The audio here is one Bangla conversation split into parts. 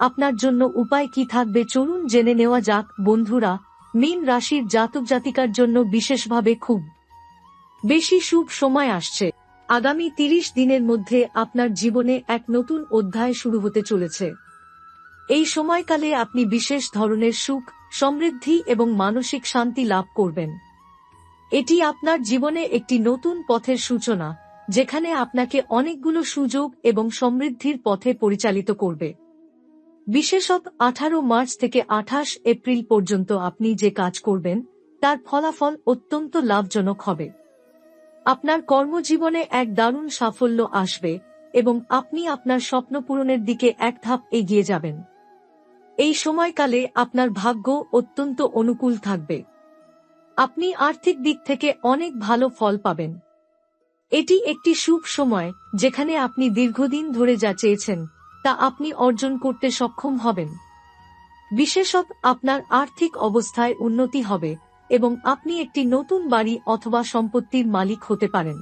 আপনার জন্য উপায় কি থাকবে চলুন জেনে নেওয়া যাক, বন্ধুরা, মীন রাশির জাতক জাতিকার জন্য বিশেষভাবে খুব বেশি শুভ সময় আসছে। আগামী তিরিশ দিনের মধ্যে আপনার জীবনে এক নতুন অধ্যায় শুরু হতে চলেছে। এই সময়কালে আপনি বিশেষ ধরনের সুখ, সমৃদ্ধি এবং মানসিক শান্তি লাভ করবেন। এটি আপনার জীবনে একটি নতুন পথের সূচনা, যেখানে আপনাকে অনেকগুলো সুযোগ এবং সমৃদ্ধির পথে পরিচালিত করবে। বিশেষত আঠারো মার্চ থেকে আঠাশ এপ্রিল পর্যন্ত আপনি যে কাজ করবেন, তার ফলাফল অত্যন্ত লাভজনক হবে। আপনার কর্মজীবনে এক দারুণ সাফল্য আসবে এবং আপনি আপনার স্বপ্ন পূরণের দিকে এক ধাপ এগিয়ে যাবেন। এই সময়কালে আপনার ভাগ্য অত্যন্ত অনুকূল থাকবে। আপনি আর্থিক দিক থেকে অনেক ভালো ফল পাবেন। এটি একটি শুভ সময়, যেখানে আপনি দীর্ঘদিন ধরে যা চেয়েছেন তা আপনি অর্জন করতে সক্ষম হবেন। বিশেষত আপনার আর্থিক অবস্থায় উন্নতি হবে এবং আপনি একটি নতুন বাড়ি অথবা সম্পত্তির মালিক হতে পারেন।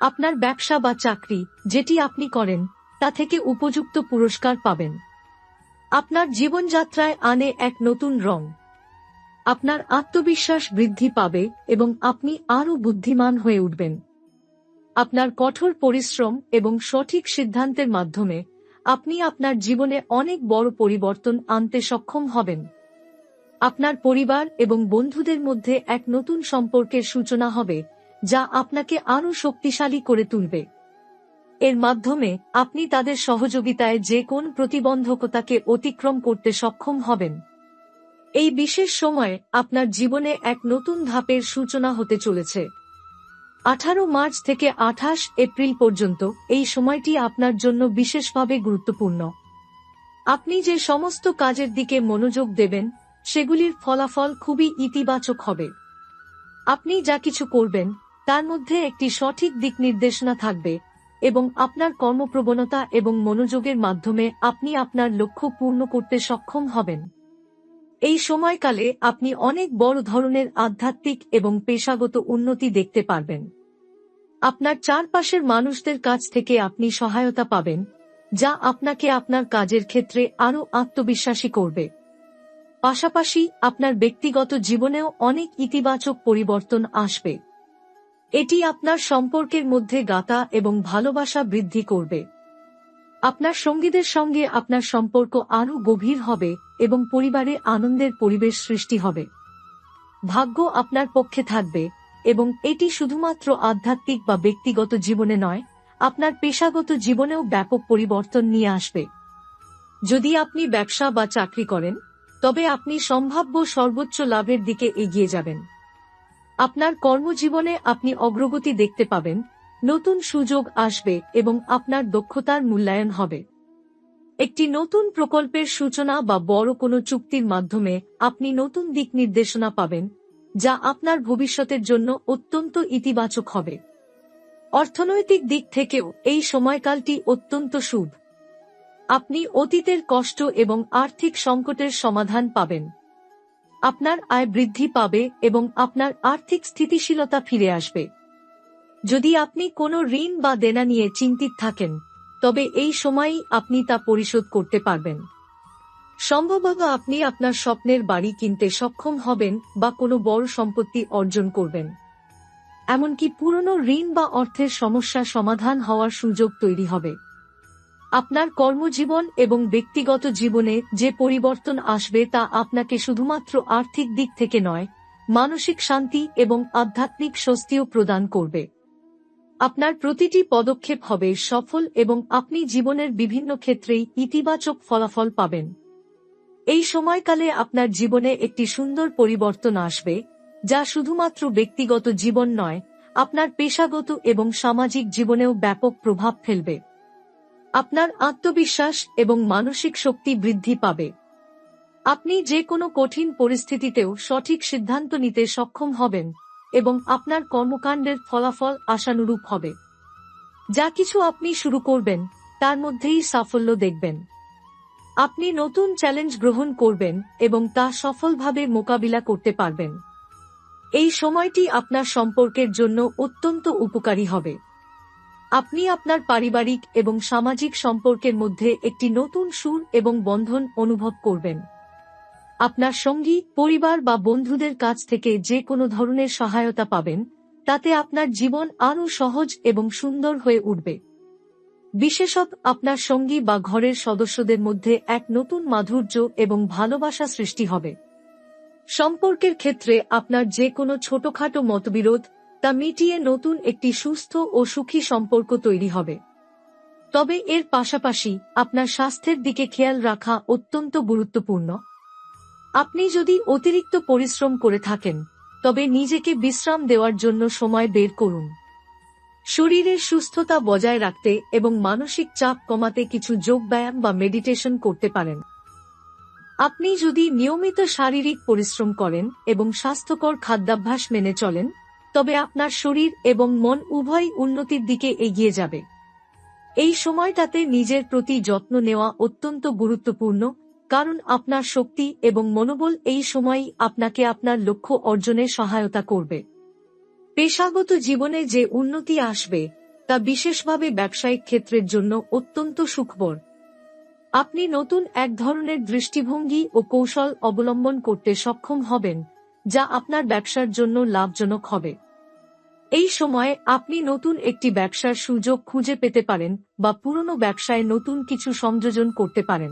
আপনার ব্যবসা বা চাকরি যেটি আপনি করেন, তা থেকে উপযুক্ত পুরস্কার পাবেন। আপনার জীবনযাত্রায় আনে এক নতুন রং। আপনার আত্মবিশ্বাস বৃদ্ধি পাবে এবং আপনি আরও বুদ্ধিমান হয়ে উঠবেন। আপনার কঠোর পরিশ্রম এবং সঠিক সিদ্ধান্তের মাধ্যমে আপনি আপনার জীবনে অনেক বড় পরিবর্তন আনতে সক্ষম হবেন। আপনার পরিবার এবং বন্ধুদের মধ্যে এক নতুন সম্পর্কের সূচনা হবে, যা আপনাকে আরও শক্তিশালী করে তুলবে। এর মাধ্যমে আপনি তাদের সহযোগিতায় যে কোন প্রতিবন্ধকতাকে অতিক্রম করতে সক্ষম হবেন। এই বিশেষ সময়ে আপনার জীবনে এক নতুন ধাপের সূচনা হতে চলেছে। আঠারো মার্চ থেকে আঠাশ এপ্রিল পর্যন্ত এই সময়টি আপনার জন্য বিশেষভাবে গুরুত্বপূর্ণ। আপনি যে সমস্ত কাজের দিকে মনোযোগ দেবেন, সেগুলির ফলাফল খুবই ইতিবাচক হবে। আপনি যা কিছু করবেন, তার মধ্যে একটি সঠিক দিক নির্দেশনা থাকবে এবং আপনার কর্মপ্রবণতা এবং মনোযোগের মাধ্যমে আপনি আপনার লক্ষ্য পূর্ণ করতে সক্ষম হবেন। এই সময়কালে আপনি অনেক বড় ধরনের আধ্যাত্মিক এবং পেশাগত উন্নতি দেখতে পারবেন। আপনার চারপাশের মানুষদের কাছ থেকে আপনি সহায়তা পাবেন, যা আপনাকে আপনার কাজের ক্ষেত্রে আরও আত্মবিশ্বাসী করবে। পাশাপাশি আপনার ব্যক্তিগত জীবনেও অনেক ইতিবাচক পরিবর্তন আসবে। এটি আপনার সম্পর্কের মধ্যে গাতা এবং ভালোবাসা বৃদ্ধি করবে। আপনার সঙ্গীদের সঙ্গে আপনার সম্পর্ক আরও গভীর হবে এবং পরিবারে আনন্দের পরিবেশ সৃষ্টি হবে। ভাগ্য আপনার পক্ষে থাকবে। এবং এটি শুধুমাত্র আধ্যাত্মিক বা ব্যক্তিগত জীবনে নয়, আপনার পেশাগত জীবনেও ব্যাপক পরিবর্তন নিয়ে আসবে। যদি আপনি ব্যবসা বা চাকরি করেন, তবে আপনি সম্ভাব্য সর্বোচ্চ লাভের দিকে এগিয়ে যাবেন। আপনার কর্মজীবনে আপনি অগ্রগতি দেখতে পাবেন, নতুন সুযোগ আসবে এবং আপনার দক্ষতার মূল্যায়ন হবে। একটি নতুন প্রকল্পের সূচনা বা বড় কোনো চুক্তির মাধ্যমে আপনি নতুন দিক নির্দেশনা পাবেন যা আপনার ভবিষ্যতের জন্য অত্যন্ত ইতিবাচক হবে। অর্থনৈতিক দিক থেকেও এই সময়কালটি অত্যন্ত শুভ। আপনি অতীতের কষ্ট এবং আর্থিক সংকটের সমাধান পাবেন। আপনার আয় বৃদ্ধি পাবে এবং আপনার আর্থিক স্থিতিশীলতা ফিরে আসবে। যদি আপনি কোনো ঋণ বা দেনা নিয়ে চিন্তিত থাকেন, তবে এই সময়ই আপনি তা পরিশোধ করতে পারবেন। সম্ভবত আপনি আপনার স্বপ্নের বাড়ি কিনতে সক্ষম হবেন বা কোনো বড় সম্পত্তি অর্জন করবেন। এমনকি পুরনো ঋণ বা অর্থের সমস্যা সমাধান হওয়ার সুযোগ তৈরি হবে। আপনার কর্মজীবন এবং ব্যক্তিগত জীবনে যে পরিবর্তন আসবে তা আপনাকে শুধুমাত্র আর্থিক দিক থেকে নয়, মানসিক শান্তি এবং আধ্যাত্মিক স্বস্তিও প্রদান করবে। আপনার প্রতিটি পদক্ষেপ হবে সফল এবং আপনি জীবনের বিভিন্ন ক্ষেত্রেই ইতিবাচক ফলাফল পাবেন। এই সময়কালে আপনার জীবনে একটি সুন্দর পরিবর্তন আসবে, যা শুধুমাত্র ব্যক্তিগত জীবন নয়, আপনার পেশাগত এবং সামাজিক জীবনেও ব্যাপক প্রভাব ফেলবে। আপনার আত্মবিশ্বাস এবং মানসিক শক্তি বৃদ্ধি পাবে। আপনি যে কোনো কঠিন পরিস্থিতিতেও সঠিক সিদ্ধান্ত নিতে সক্ষম হবেন এবং আপনার কর্মকাণ্ডের ফলাফল আশানুরূপ হবে। যা কিছু আপনি শুরু করবেন, তার মধ্যেই সাফল্য দেখবেন। আপনি নতুন চ্যালেঞ্জ গ্রহণ করবেন এবং তা সফলভাবে মোকাবিলা করতে পারবেন। এই সময়টি আপনার সম্পর্কের জন্য অত্যন্ত উপকারী হবে। আপনি আপনার পারিবারিক এবং সামাজিক সম্পর্কের মধ্যে একটি নতুন সুর এবং বন্ধন অনুভব করবেন। আপনার সঙ্গী, পরিবার বা বন্ধুদের কাছ থেকে যে কোনো ধরনের সহায়তা পাবেন, তাতে আপনার জীবন আরও সহজ এবং সুন্দর হয়ে উঠবে। বিশেষত আপনার সঙ্গী বা ঘরের সদস্যদের মধ্যে এক নতুন মাধুর্য এবং ভালোবাসা সৃষ্টি হবে। সম্পর্কের ক্ষেত্রে আপনার যে কোনো ছোটখাটো মতবিরোধ তা মিটিয়ে নতুন একটি সুস্থ ও সুখী সম্পর্ক তৈরি হবে। তবে এর পাশাপাশি আপনার স্বাস্থ্যের দিকে খেয়াল রাখা অত্যন্ত গুরুত্বপূর্ণ। আপনি যদি অতিরিক্ত পরিশ্রম করে থাকেন, তবে নিজেকে বিশ্রাম দেওয়ার জন্য সময় বের করুন। শরীরের সুস্থতা বজায় রাখতে এবং মানসিক চাপ কমাতে কিছু যোগব্যায়াম বা মেডিটেশন করতে পারেন। আপনি যদি নিয়মিত শারীরিক পরিশ্রম করেন এবং স্বাস্থ্যকর খাদ্যাভ্যাস মেনে চলেন, তবে আপনার শরীর এবং মন উভয় উন্নতির দিকে এগিয়ে যাবে। এই সময়টাতে নিজের প্রতি যত্ন নেওয়া অত্যন্ত গুরুত্বপূর্ণ, কারণ আপনার শক্তি এবং মনোবল এই সময়ই আপনাকে আপনার লক্ষ্য অর্জনে সহায়তা করবে। পেশাগত জীবনে যে উন্নতি আসবে, তা বিশেষভাবে ব্যবসায়িক ক্ষেত্রের জন্য অত্যন্ত সুখবর। আপনি নতুন এক ধরনের দৃষ্টিভঙ্গি ও কৌশল অবলম্বন করতে সক্ষম হবেন, যা আপনার ব্যবসার জন্য লাভজনক হবে। এই সময়ে আপনি নতুন একটি ব্যবসার সুযোগ খুঁজে পেতে পারেন বা পুরনো ব্যবসায় নতুন কিছু সংযোজন করতে পারেন।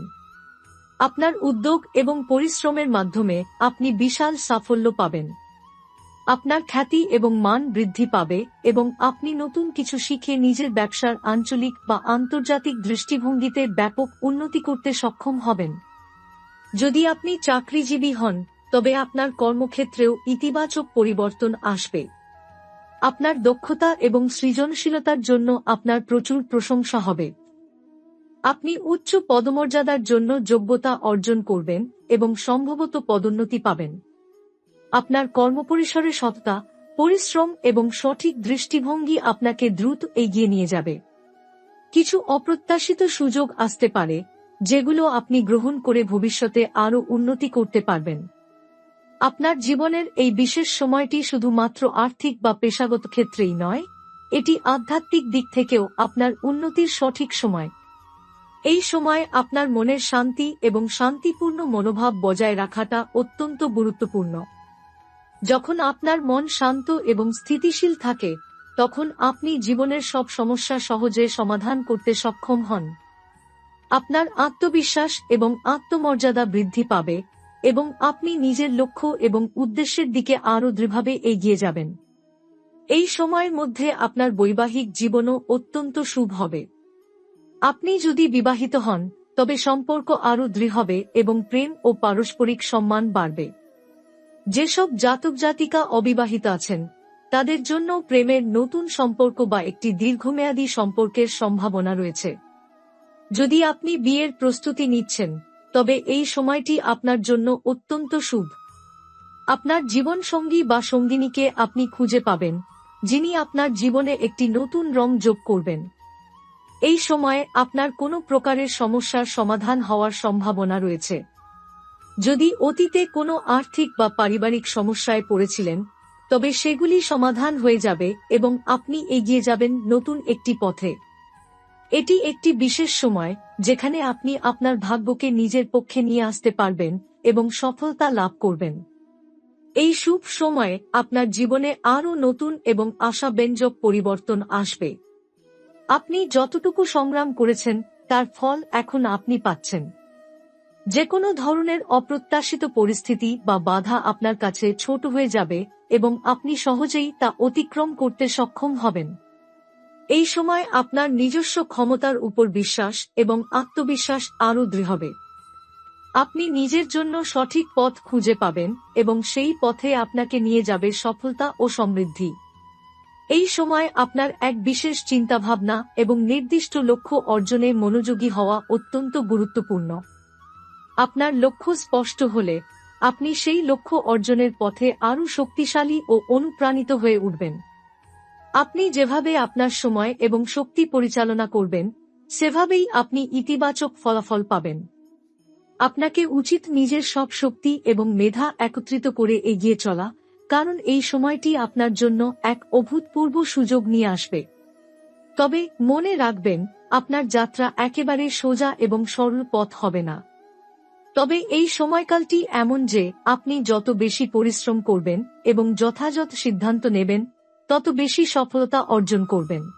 আপনার উদ্যোগ এবং পরিশ্রমের মাধ্যমে আপনি বিশাল সাফল্য পাবেন। আপনার খ্যাতি এবং মান বৃদ্ধি পাবে এবং আপনি নতুন কিছু শিখে নিজের ব্যবসার আঞ্চলিক বা আন্তর্জাতিক দৃষ্টিভঙ্গিতে ব্যাপক উন্নতি করতে সক্ষম হবেন। যদি আপনি চাকরিজীবী হন, তবে আপনার কর্মক্ষেত্রেও ইতিবাচক পরিবর্তন আসবে। আপনার দক্ষতা এবং সৃজনশীলতার জন্য আপনার প্রচুর প্রশংসা হবে। আপনি উচ্চ পদমর্যাদার জন্য যোগ্যতা অর্জন করবেন এবং সম্ভবত পদোন্নতি পাবেন। আপনার কর্মপরিসরে সততা, পরিশ্রম এবং সঠিক দৃষ্টিভঙ্গি আপনাকে দ্রুত এগিয়ে নিয়ে যাবে। কিছু অপ্রত্যাশিত সুযোগ আসতে পারে, যেগুলো আপনি গ্রহণ করে ভবিষ্যতে আরও উন্নতি করতে পারবেন। আপনার জীবনের এই বিশেষ সময়টি শুধুমাত্র আর্থিক বা পেশাগত ক্ষেত্রেই নয়, এটি আধ্যাত্মিক দিক থেকেও আপনার উন্নতির সঠিক সময়। এই সময় আপনার মনের শান্তি এবং শান্তিপূর্ণ মনোভাব বজায় রাখাটা অত্যন্ত গুরুত্বপূর্ণ। যখন আপনার মন শান্ত এবং স্থিতিশীল থাকে, তখন আপনি জীবনের সব সমস্যা সহজে সমাধান করতে সক্ষম হন। আপনার আত্মবিশ্বাস এবং আত্মমর্যাদা বৃদ্ধি পাবে এবং আপনি নিজের লক্ষ্য এবং উদ্দেশ্যের দিকে আরও দৃঢ়ভাবে এগিয়ে যাবেন। এই সময়ের মধ্যে আপনার বৈবাহিক জীবনও অত্যন্ত শুভ হবে। আপনি যদি বিবাহিত হন, তবে সম্পর্ক আরও দৃঢ় হবে এবং প্রেম ও পারস্পরিক সম্মান বাড়বে। যেসব জাতক জাতিকা অবিবাহিত আছেন, তাদের জন্য প্রেমের নতুন সম্পর্ক বা একটি দীর্ঘমেয়াদী সম্পর্কের সম্ভাবনা রয়েছে। যদি আপনি বিয়ের প্রস্তুতি নিচ্ছেন, তবে এই সময়টি আপনার জন্য অত্যন্ত শুভ। আপনার জীবনসঙ্গী বা সঙ্গিনীকে আপনি খুঁজে পাবেন, যিনি আপনার জীবনে একটি নতুন রং যোগ করবেন। এই সময়ে আপনার কোনো প্রকারের সমস্যার সমাধান হওয়ার সম্ভাবনা রয়েছে। যদি অতীতে কোনো আর্থিক বা পারিবারিক সমস্যায় পড়েছিলেন, তবে সেগুলি সমাধান হয়ে যাবে এবং আপনি এগিয়ে যাবেন নতুন একটি পথে। এটি একটি বিশেষ সময়, যেখানে আপনি আপনার ভাগ্যকে নিজের পক্ষে নিয়ে আসতে পারবেন এবং সফলতা লাভ করবেন। এই শুভ সময়ে আপনার জীবনে আরও নতুন এবং আশাব্যঞ্জক পরিবর্তন আসবে। আপনি যতটুকু সংগ্রাম করেছেন, তার ফল এখন আপনি পাচ্ছেন। যে কোনো ধরনের অপ্রত্যাশিত পরিস্থিতি বা বাধা আপনার কাছে ছোট হয়ে যাবে এবং আপনি সহজেই তা অতিক্রম করতে সক্ষম হবেন। এই সময় আপনার নিজস্ব ক্ষমতার উপর বিশ্বাস এবং আত্মবিশ্বাস আরও দৃঢ় হবে। আপনি নিজের জন্য সঠিক পথ খুঁজে পাবেন এবং সেই পথে আপনাকে নিয়ে যাবে সফলতা ও সমৃদ্ধি। এই সময় আপনার এক বিশেষ চিন্তাভাবনা এবং নির্দিষ্ট লক্ষ্য অর্জনে মনোযোগী হওয়া অত্যন্ত গুরুত্বপূর্ণ। আপনার লক্ষ্য স্পষ্ট হলে, আপনি সেই লক্ষ্য অর্জনের পথে আরও শক্তিশালী ও অনুপ্রাণিত হয়ে উঠবেন। আপনি যেভাবে আপনার সময় এবং শক্তি পরিচালনা করবেন, সেভাবেই আপনি ইতিবাচক ফলাফল পাবেন। আপনাকে উচিত নিজের সব শক্তি এবং মেধা একত্রিত করে এগিয়ে চলা, কারণ এই সময়টি আপনার জন্য এক অভূতপূর্ব সুযোগ নিয়ে আসবে। তবে মনে রাখবেন, আপনার যাত্রা একেবারে সোজা এবং সরল পথ হবে না। তবে এই সময়কালটি এমন যে, আপনি যত বেশি পরিশ্রম করবেন এবং যথাযথ সিদ্ধান্ত নেবেন, তত বেশি সফলতা অর্জন করবেন।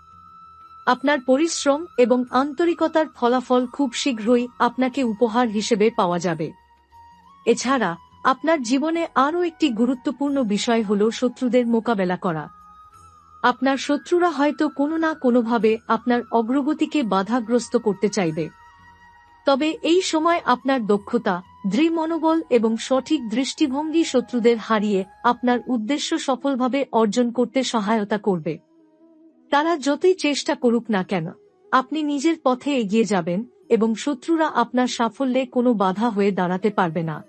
আপনার পরিশ্রম এবং আন্তরিকতার ফলাফল খুব শীঘ্রই আপনাকে উপহার হিসেবে পাওয়া যাবে। এছাড়া, আপনার জীবনে আরও একটি গুরুত্বপূর্ণ বিষয় হল শত্রুদের মোকাবেলা করা। আপনার শত্রুরা হয়তো কোনো না কোনোভাবে আপনার অগ্রগতিকে বাধাগ্রস্ত করতে চাইবে। তবে এই সময় আপনার দক্ষতা দৃঢ় মনোবল এবং সঠিক দৃষ্টিভঙ্গি শত্রুদের হারিয়ে আপনার উদ্দেশ্য সফলভাবে অর্জন করতে সহায়তা করবে। তারা যতই চেষ্টা করুক না কেন, আপনি নিজের পথে এগিয়ে যাবেন এবং শত্রুরা আপনার সাফল্যে কোনো বাধা হয়ে দাঁড়াতে পারবে না।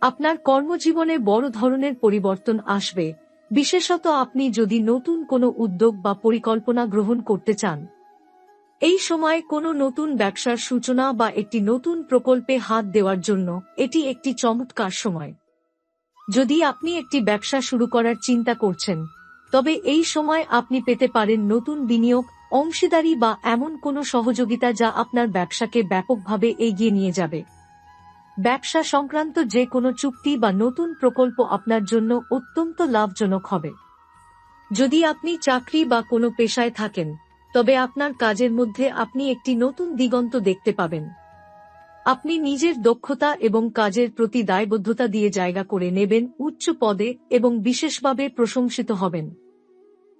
আপনার কর্মজীবনে বড় ধরনের পরিবর্তন আসবে, বিশেষত আপনি যদি নতুন কোনো উদ্যোগ বা পরিকল্পনা গ্রহণ করতে চান। এই সময় কোনো নতুন ব্যবসার সূচনা বা একটি নতুন প্রকল্পে হাত দেওয়ার জন্য এটি একটি চমৎকার সময়। যদি আপনি একটি ব্যবসা শুরু করার চিন্তা করছেন, তবে এই সময় আপনি পেতে পারেন নতুন বিনিয়োগ, অংশীদারি বা এমন কোনো সহযোগিতা যা আপনার ব্যবসাকে ব্যাপকভাবে এগিয়ে নিয়ে যাবে। ব্যবসা সংক্রান্ত যে কোনো চুক্তি বা নতুন প্রকল্প আপনার জন্য অত্যন্ত লাভজনক হবে। যদি আপনি চাকরি বা কোনো পেশায় থাকেন তবে আপনার কাজের মধ্যে আপনি একটি নতুন দিগন্ত দেখতে পাবেন। আপনি নিজের দক্ষতা এবং কাজের প্রতি দায়বদ্ধতা দিয়ে জায়গা করে নেবেন, উচ্চ পদে এবং বিশেষভাবে প্রশংসিত হবেন।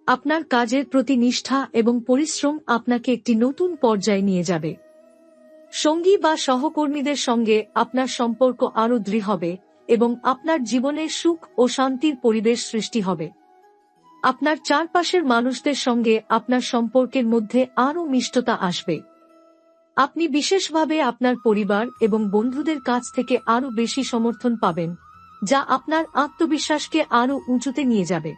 আপনার কাজের প্রতি নিষ্ঠা এবং পরিশ্রম আপনাকে একটি নতুন পর্যায়ে নিয়ে যাবে। সঙ্গী বা সহকর্মীদের সঙ্গে আপনার সম্পর্ক আরও দৃঢ় হবে এবং আপনার জীবনে সুখ ও শান্তির পরিবেশ সৃষ্টি হবে। আপনার চারপাশের মানুষদের সঙ্গে আপনার সম্পর্কের মধ্যে আরও মিষ্টতা আসবে। আপনি বিশেষভাবে আপনার পরিবার এবং বন্ধুদের কাছ থেকে আরও বেশি সমর্থন পাবেন, যা আপনার আত্মবিশ্বাসকে আরও উঁচুতে নিয়ে যাবে।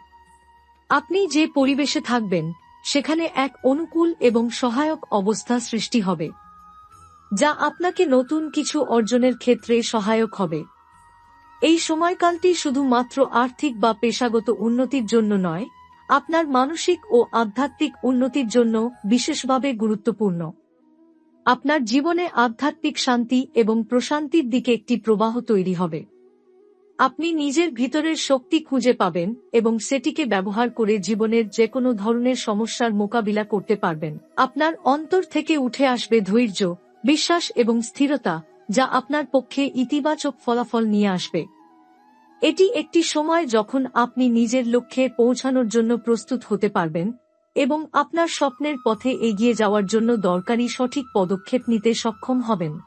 আপনি যে পরিবেশে থাকবেন, সেখানে এক অনুকূল এবং সহায়ক অবস্থা সৃষ্টি হবে, যা আপনাকে নতুন কিছু অর্জনের ক্ষেত্রে সহায়ক হবে। এই সময়কালটি শুধুমাত্র আর্থিক বা পেশাগত উন্নতির জন্য নয় আপনার মানসিক ও আধ্যাত্মিক উন্নতির জন্য বিশেষভাবে গুরুত্বপূর্ণ। আপনার জীবনে আধ্যাত্মিক শান্তি এবং প্রশান্তির দিকে একটি প্রবাহ তৈরি হবে। আপনি নিজের ভিতরের শক্তি খুঁজে পাবেন এবং সেটিকে ব্যবহার করে জীবনের যে কোনো ধরনের সমস্যার মোকাবিলা করতে পারবেন। আপনার অন্তর থেকে উঠে আসবে ধৈর্য, বিশ্বাস এবং স্থিরতা, যা আপনার পক্ষে ইতিবাচক ফলাফল নিয়ে আসবে। এটি একটি সময় যখন আপনি নিজের লক্ষ্যে পৌঁছানোর জন্য প্রস্তুত হতে পারবেন, এবং আপনার স্বপ্নের পথে এগিয়ে যাওয়ার জন্য দরকারি সঠিক পদক্ষেপ নিতে সক্ষম হবেন।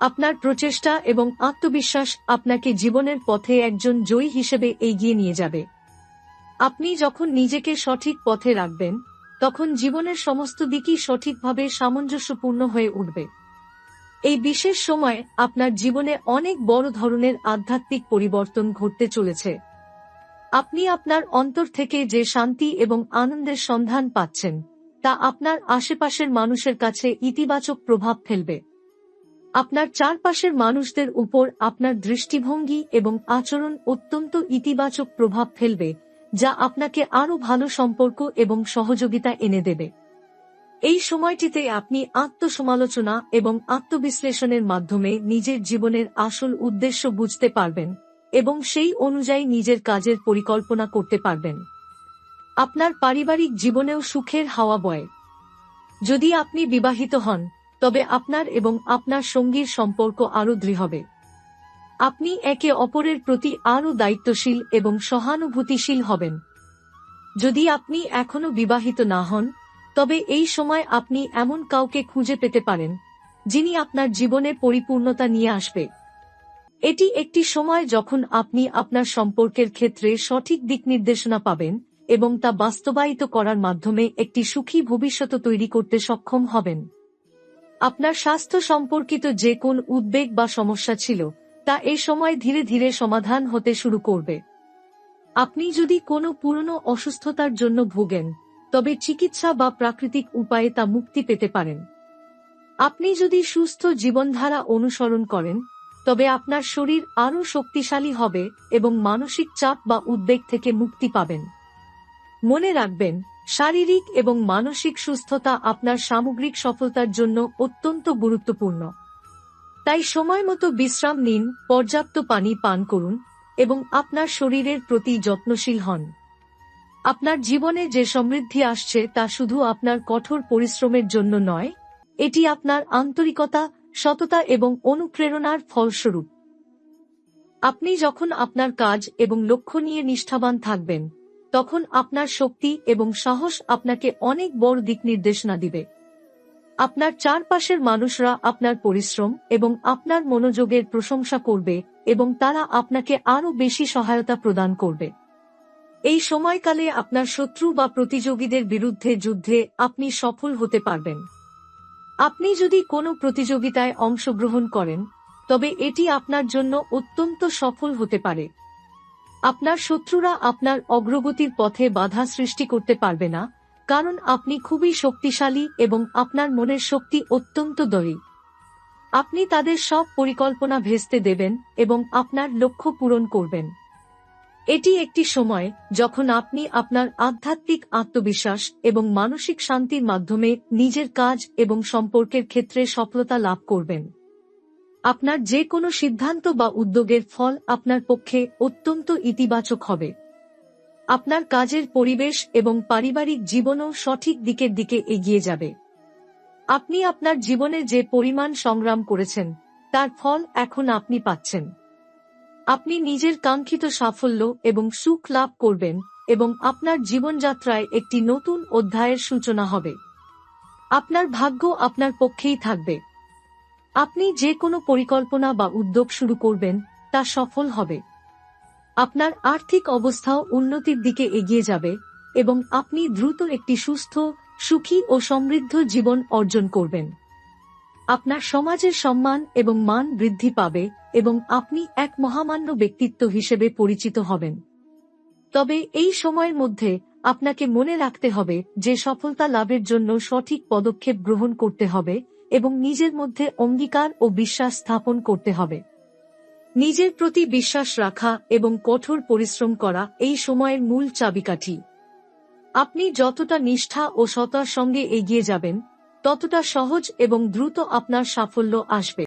আপনার প্রচেষ্টা এবং আত্মবিশ্বাস আপনাকে জীবনের পথে একজন জয়ী হিসেবে এগিয়ে নিয়ে যাবে। আপনি যখন নিজেকে সঠিক পথে রাখবেন, তখন জীবনের সমস্ত দিকই সঠিকভাবে সামঞ্জস্যপূর্ণ হয়ে উঠবে। এই বিশেষ সময় আপনার জীবনে অনেক বড় ধরনের আধ্যাত্মিক পরিবর্তন ঘটতে চলেছে। আপনি আপনার অন্তর থেকে যে শান্তি এবং আনন্দের সন্ধান পাচ্ছেন, তা আপনার আশেপাশের মানুষের কাছে ইতিবাচক প্রভাব ফেলবে। আপনার চারপাশের মানুষদের উপর আপনার দৃষ্টিভঙ্গি এবং আচরণ অত্যন্ত ইতিবাচক প্রভাব ফেলবে, যা আপনাকে আরও ভালো সম্পর্ক এবং সহযোগিতা এনে দেবে। এই সময়টিতে আপনি আত্মসমালোচনা এবং আত্মবিশ্লেষণের মাধ্যমে নিজের জীবনের আসল উদ্দেশ্য বুঝতে পারবেন এবং সেই অনুযায়ী নিজের কাজের পরিকল্পনা করতে পারবেন। আপনার পারিবারিক জীবনেও সুখের হাওয়া বয়। যদি আপনি বিবাহিত হন, তবে আপনার এবং আপনার সঙ্গীর সম্পর্ক আরও দৃঢ় হবে। আপনি একে অপরের প্রতি আরও দায়িত্বশীল এবং সহানুভূতিশীল হবেন। যদি আপনি এখনও বিবাহিত না হন তবে এই সময় আপনি এমন কাউকে খুঁজে পেতে পারেন, যিনি আপনার জীবনে পরিপূর্ণতা নিয়ে আসবে। এটি একটি সময় যখন আপনি আপনার সম্পর্কের ক্ষেত্রে সঠিক দিক নির্দেশনা পাবেন এবং তা বাস্তবায়িত করার মাধ্যমে একটি সুখী ভবিষ্যৎ তৈরি করতে সক্ষম হবেন। আপনার স্বাস্থ্য সম্পর্কিত যে কোন উদ্বেগ বা সমস্যা ছিল, তা এই সময় ধীরে ধীরে সমাধান হতে শুরু করবে। আপনি যদি কোনো পুরনো অসুস্থতার জন্য ভোগেন তবে চিকিৎসা বা প্রাকৃতিক উপায়ে তা মুক্তি পেতে পারেন। আপনি যদি সুস্থ জীবনধারা অনুসরণ করেন, তবে আপনার শরীর আরও শক্তিশালী হবে এবং মানসিক চাপ বা উদ্বেগ থেকে মুক্তি পাবেন। মনে রাখবেন, শারীরিক এবং মানসিক সুস্থতা আপনার সামগ্রিক সফলতার জন্য অত্যন্ত গুরুত্বপূর্ণ। তাই সময় মতো বিশ্রাম নিন, পর্যাপ্ত পানি পান করুন এবং আপনার শরীরের প্রতি যত্নশীল হন। আপনার জীবনে যে সমৃদ্ধি আসছে তা শুধু আপনার কঠোর পরিশ্রমের জন্য নয়, এটি আপনার আন্তরিকতা, সততা এবং অনুপ্রেরণার ফলস্বরূপ। আপনি যখন আপনার কাজ এবং লক্ষ্য নিয়ে নিষ্ঠাবান থাকবেন, তখন আপনার শক্তি এবং সাহস আপনাকে অনেক বড় দিক নির্দেশনা দিবে। আপনার চারপাশের মানুষরা আপনার পরিশ্রম এবং আপনার মনোযোগের প্রশংসা করবে এবং তারা আপনাকে আরও বেশি সহায়তা প্রদান করবে। এই সময়কালে আপনার শত্রু বা প্রতিযোগীদের বিরুদ্ধে যুদ্ধে আপনি সফল হতে পারবেন। আপনি যদি কোনো প্রতিযোগিতায় অংশগ্রহণ করেন, তবে এটি আপনার জন্য অত্যন্ত সফল হতে পারে। আপনার শত্রুরা আপনার অগ্রগতির পথে বাধা সৃষ্টি করতে পারবে না, কারণ আপনি খুবই শক্তিশালী এবং আপনার মনের শক্তি অত্যন্ত দরী। আপনি তাদের সব পরিকল্পনা ভেস্তে দেবেন এবং আপনার লক্ষ্য পূরণ করবেন। এটি একটি সময় যখন আপনি আপনার আধ্যাত্মিক আত্মবিশ্বাস এবং মানসিক শান্তির মাধ্যমে নিজের কাজ এবং সম্পর্কের ক্ষেত্রে সফলতা লাভ করবেন। আপনার যে কোনো সিদ্ধান্ত বা উদ্যোগের ফল আপনার পক্ষে অত্যন্ত ইতিবাচক হবে। আপনার কাজের পরিবেশ এবং পারিবারিক জীবনও সঠিক দিকের দিকে এগিয়ে যাবে। আপনি আপনার জীবনে যে পরিমাণ সংগ্রাম করেছেন, তার ফল এখন আপনি পাচ্ছেন। আপনি নিজের কাঙ্ক্ষিত সাফল্য এবং সুখ লাভ করবেন এবং আপনার জীবনযাত্রায় একটি নতুন অধ্যায়ের সূচনা হবে। আপনার ভাগ্য আপনার পক্ষেই থাকবে। আপনি যে কোনো পরিকল্পনা বা উদ্যোগ শুরু করবেন, তা সফল হবে। আপনার আর্থিক অবস্থাও উন্নতির দিকে এগিয়ে যাবে এবং আপনি দ্রুত একটি সুস্থ, সুখী ও সমৃদ্ধ জীবন অর্জন করবেন। আপনার সমাজের সম্মান এবং মান বৃদ্ধি পাবে এবং আপনি এক মহামান্য ব্যক্তিত্ব হিসেবে পরিচিত হবেন। তবে এই সময়ের মধ্যে আপনাকে মনে রাখতে হবে যে সফলতা লাভের জন্য সঠিক পদক্ষেপ গ্রহণ করতে হবে এবং নিজের মধ্যে অঙ্গীকার ও বিশ্বাস স্থাপন করতে হবে। নিজের প্রতি বিশ্বাস রাখা এবং কঠোর পরিশ্রম করা এই সময়ের মূল চাবিকাঠি। আপনি যতটা নিষ্ঠা ও সতার সঙ্গে এগিয়ে যাবেন, ততটা সহজ এবং দ্রুত আপনার সাফল্য আসবে।